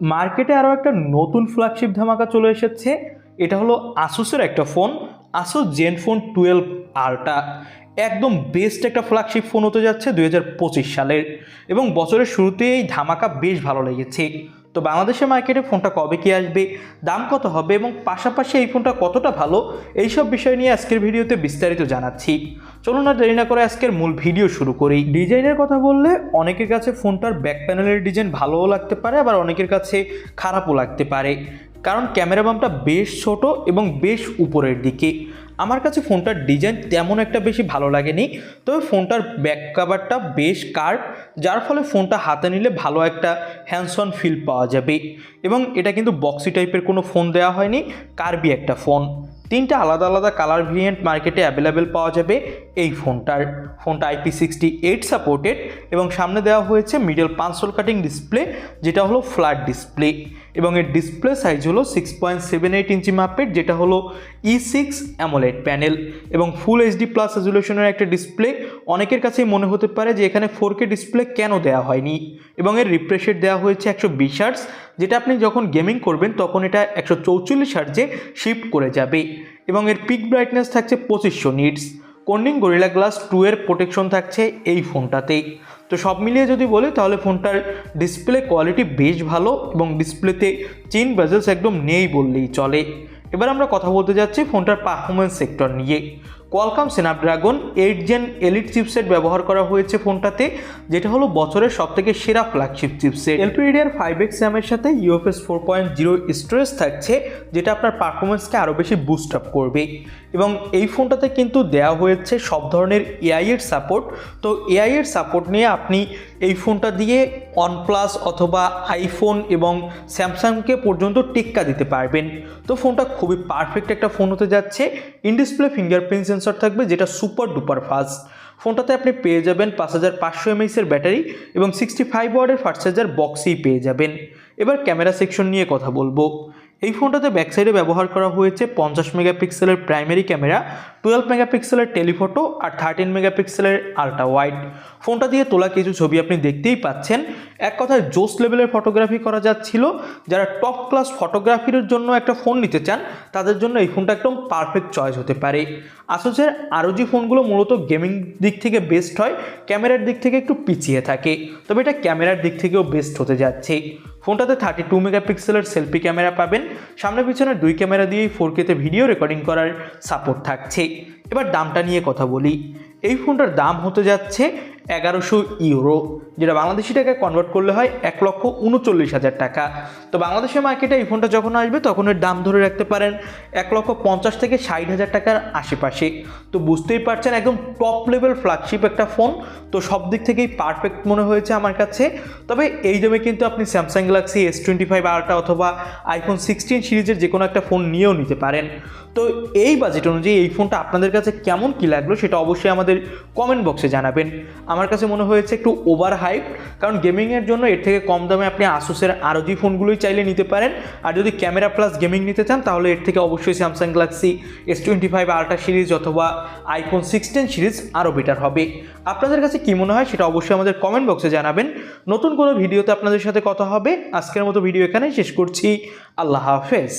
মার্কেটে আরও একটা নতুন ফ্ল্যাগশিপ ধামাকা চলে এসেছে। এটা হলো আসুসের একটা phone Asus Zen phone twelve ultra একদম বেস্ট একটা ফ্ল্যাগশিপ ফোন হতে যাচ্ছে দুই হাজার পঁচিশ সালের এবং বছরের শুরুতে এই ধামাকা বেশ ভালো লেগেছে। তো বাংলাদেশের মার্কেটে ফোনটা কবে কি আসবে, দাম কত হবে এবং পাশাপাশি এই ফোনটা কতটা ভালো, এইসব বিষয় নিয়ে আজকের ভিডিওতে বিস্তারিত জানাচ্ছি। চলুন না দেরি না করে আজকের মূল ভিডিও শুরু করি। ডিজাইনের কথা বললে অনেকের কাছে ফোনটার ব্যাক প্যানেলের ডিজাইন ভালোও লাগতে পারে, আবার অনেকের কাছে খারাপও লাগতে পারে। কারণ ক্যামেরা বামটা বেশ ছোট এবং বেশ উপরের দিকে। আমার কাছে ফোনটার ডিজাইন তেমন একটা বেশি ভালো লাগেনি, তবে ফোনটার ব্যাক কাভারটা বেশ কার্ভ যার ফলে ফোনটা হাতে নিলে ভালো একটা হ্যান্ডসন ফিল পাওয়া যাবে। এবং এটা কিন্তু বক্সি টাইপের কোনো ফোন দেওয়া হয়নি, কার্বি একটা ফোন তিনটা আলাদা আলাদা কালার ভেরিয়েন্ট মার্কেটে অ্যাভেলেবেল পাওয়া যাবে এই ফোনটার। ফোনটা আইপি সিক্সটি এইট সাপোর্টেড এবং সামনে দেওয়া হয়েছে মিডল পাঁচশোল কাটিং ডিসপ্লে যেটা হলো ফ্ল্যাট ডিসপ্লে এবং এর ডিসপ্লে সাইজ হলো six point seven eight inch মাপের, যেটা হলো ই সিক্স অ্যামোলেড প্যানেল এবং ফুল এইচডি প্লাস রেজুলেশনের একটা ডিসপ্লে অনেকের কাছেই মনে হতে পারে যে এখানে ফোর কে ডিসপ্লে কেন দেওয়া হয়নি? এবং এর রিফ্রেশ রেট দেওয়া হয়েছে একশো বিশ হার্টস যেটা আপনি যখন গেমিং করবেন তখন এটা একশো চৌচল্লিশ হার্টজে শিফট করে যাবে। এবং এর পিক ব্রাইটনেস থাকছে পঁচিশশো nits Corning Gorilla glass two এর প্রোটেকশন থাকছে এই ফোনটাতেই। তো সব মিলিয়ে যদি বলি, তাহলে ফোনটার ডিসপ্লে কোয়ালিটি বেশ ভালো এবং ডিসপ্লেতে চেন বেজেলস একদম নেই বললেই চলে। এবার আমরা কথা বলতে যাচ্ছি ফোনটার পারফরমেন্স সেক্টর নিয়ে। Qualcomm Snapdragon eight gen elite chipset ব্যবহার করা হয়েছে ফোনটাতে, যেটা হলো বছরের সবথেকে সেরা flagship chipset LPDR five X র্যামের সাথে UFS four point zero storage থাকছে, যেটা আপনার পারফরমেন্সকে আরও বেশি বুস্ট আপ করবে। এবং এই ফোনটাতে কিন্তু দেওয়া হয়েছে সব ধরনের এআই এর সাপোর্ট তো এআই এর সাপোর্ট নিয়ে আপনি এই ফোনটা দিয়ে ওয়ানপ্লাস অথবা আইফোন এবং স্যামসাংকে পর্যন্ত টিক্কা দিতে পারবেন। তো ফোনটা খুবই পারফেক্ট একটা ফোন হতে যাচ্ছে। ইন ডিসপ্লে ফিঙ্গারপ্রিন্ট সেন্সর থাকবে যেটা সুপার ডুপার ফাস্ট ফোনটাতে আপনি পেয়ে যাবেন পাঁচ হাজার পাঁচশো এমএইচের ব্যাটারি এবং সিক্সটি ফাইভ ওয়ার্ডের ফার্স্ট চার্জার বক্সেই পেয়ে যাবেন। এবার ক্যামেরা সেকশন নিয়ে কথা বলব। এই ফোনটাতে ব্যাক সাইডে ব্যবহার করা হয়েছে পঞ্চাশ মেগাপিক্সেলের প্রাইমারি ক্যামেরা টুয়েলভ মেগাপিক্সেলের টেলিফটো আর থার্টিন মেগাপিক্সেলের আলট্রা ওয়াইড ফোনটা দিয়ে তোলা কিছু ছবি আপনি দেখতেই পাচ্ছেন। এক কথায় জোস লেভেলের ফটোগ্রাফি করা যাচ্ছিল। যারা টপ ক্লাস ফটোগ্রাফির জন্য একটা ফোন নিতে চান, তাদের জন্য এই ফোনটা একদম পারফেক্ট চয়েস হতে পারে। আসুসের আরও যে ফোনগুলো মূলত গেমিং দিক থেকে বেস্ট হয় ক্যামেরার দিক থেকে একটু পিছিয়ে থাকে। তবে এটা ক্যামেরার দিক থেকেও বেস্ট হতে যাচ্ছে। ফোনটাতে থার্টি টু মেগাপিক্সেলের সেলফি ক্যামেরা পাবেন সামনে পিছনে দুই ক্যামেরা দিয়েই ফোর কেতে ভিডিও রেকর্ডিং করার সাপোর্ট থাকছে। এবার দামটা নিয়ে কথা বলি। এই ফোনটার দাম হতে যাচ্ছে এগারোশো ইউরো, যেটা বাংলাদেশি টাকায় কনভার্ট করলে হয় এক লক্ষ উনচল্লিশ হাজার টাকা। তো বাংলাদেশের মার্কেটে এই ফোনটা যখন আসবে, তখন এর দাম ধরে রাখতে পারেন এক লক্ষ পঞ্চাশ থেকে ষাট হাজার টাকার আশেপাশে। তো বুঝতেই পারছেন, একদম টপ লেভেল ফ্ল্যাগশিপ একটা ফোন তো সব দিক থেকেই পারফেক্ট মনে হয়েছে আমার কাছে। তবে এই দামে কিন্তু আপনি Samsung Galaxy S twenty five ultra অথবা আইফোন সিক্সটিন সিরিজের যে কোনো একটা ফোন নিয়েও নিতে পারেন। তো এই বাজেট অনুযায়ী এই ফোনটা আপনাদের কাছে কেমন কী লাগল, সেটা অবশ্যই আমাদের কমেন্ট বক্সে জানাবেন। আমার কাছে মনে হয়েছে একটু ওভার হাইপ কারণ গেমিংয়ের জন্য এর থেকে কম দামে আপনি আসুসের আরও যে ফোনগুলোই চাইলে নিতে পারেন। আর যদি ক্যামেরা প্লাস গেমিং নিতে চান, তাহলে এর থেকে অবশ্যই Samsung Galaxy S twenty five ultra series অথবা আইফোন সিক্সটিন সিরিজ আরও বেটার হবে। আপনাদের কাছে কী মনে হয় সেটা অবশ্যই আমাদের কমেন্ট বক্সে জানাবেন। নতুন কোনো ভিডিওতে আপনাদের সাথে কথা হবে। আজকের মতো ভিডিও এখানেই শেষ করছি। আল্লাহ হাফেজ।